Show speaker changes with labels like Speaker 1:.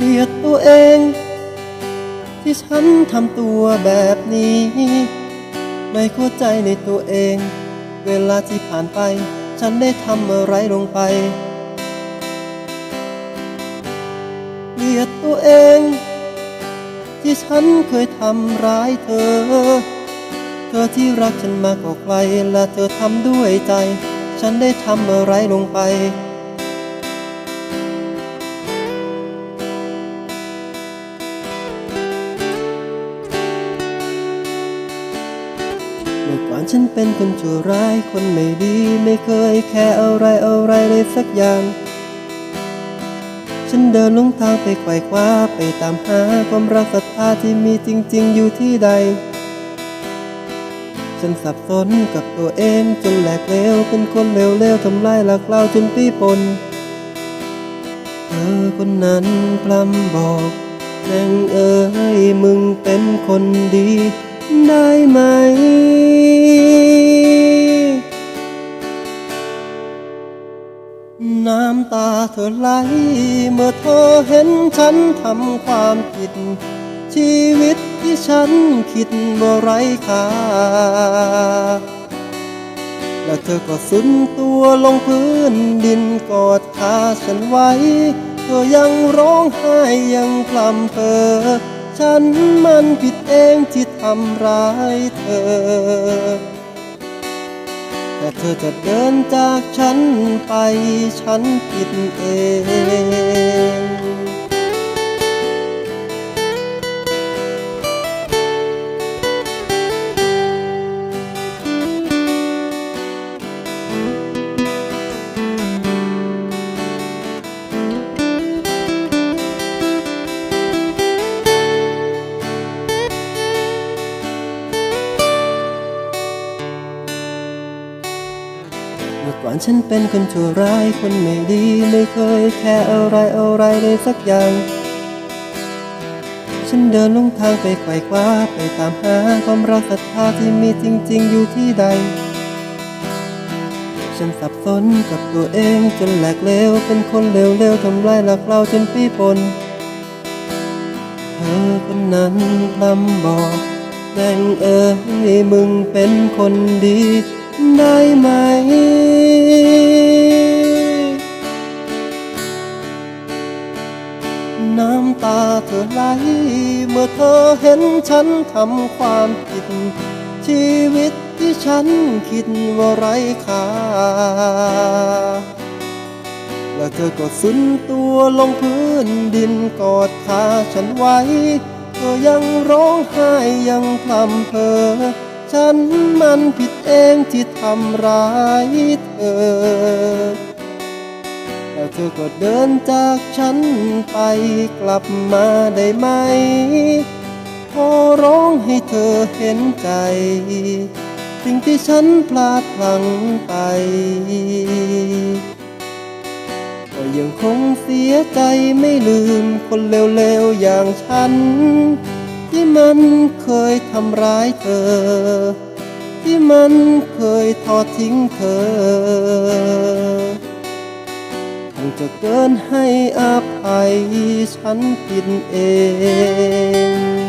Speaker 1: เกลียดตัวเอง ที่ฉันทำตัวแบบนี้ ไม่เข้าใจในตัวเอง เวลาที่ผ่านไป ฉันได้ทำอะไรลงไปเกลียดตัวเอง ที่ฉันเคยทำร้ายเธอ เธอที่รักฉันมากกว่าใครและเธอทำด้วยใจ ฉันได้ทำอะไรลงไป เมื่อก่อนฉันเป็นคนชั่วร้ายคนไม่ดีไม่เคยแค่อะไรอะไรเลยสักอย่าง ฉันเดินลงทางไปไขว่คว้าไปตามหาความรักศรัทธาที่มีจริง ๆ อยู่ที่ใด ฉันสับสนกับตัวเองจนแหลกเลวเป็นคนเลวๆทำลายหลักเราจนปีปนเธอคนนั้นพลำบอกแม่งเอ้ยมึงเป็นคนดี ได้ไหม น้ำตาเธอไหล เมื่อเธอเห็นฉันทำความผิด ชีวิตที่ฉันคิดว่ไร้ค่าและเธอก็สุนตัวลงพื้นดินกอดขาฉันไว้ เธอยังร้องไห้ยังพลำเพอ ฉันมันผิดเองที่ทำร้ายเธอ แต่เธอจะเดินจากฉันไปฉันผิดเอง มื่อก่อนฉันเป็นคนชั่วร้ายคนไม่ดีไม่เคยแค่อะไรอะไรเลยสักอย่าง ฉันเดินลงทางไปไขว่คว้าไปตามหาความรักศรัทธาที่มีจริง ๆ อยู่ที่ใด ฉันสับสนกับตัวเองจนแหลกเลวเป็นคนเลวๆทำลายหลักเราจนปีปนเธอคนนั้นลำบอกแม่งเอ้ยมึงเป็นคนดีได้ไหม เธอไหลเมื่อเธอเห็นฉันทำความผิด ชีวิตที่ฉันคิดว่าไร้ค่าและเธอก็สุนตัวลงพื้นดินกอดขาฉันไว้ เธอยังร้องไห้ยังพลำเพอ ฉันมันผิดเองที่ทำร้ายเธอ แล้วเธอก็เดินจากฉันไปกลับมาได้ไหม ขอร้องให้เธอเห็นใจ สิ่งที่ฉันพลาดพลั้งไป ก็ยังคงเสียใจไม่ลืมคนเลวๆอย่างฉัน ที่มันเคยทำร้ายเธอ ที่มันเคยทอดทิ้งเธอ จะเกินให้อภัยฉันผิดเอง